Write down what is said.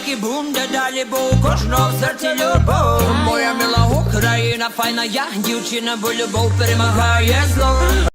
так і буде далі, бо у кожного в серці любов. Моя мила Україна, файна я, дівчина, бо любов перемагає зло.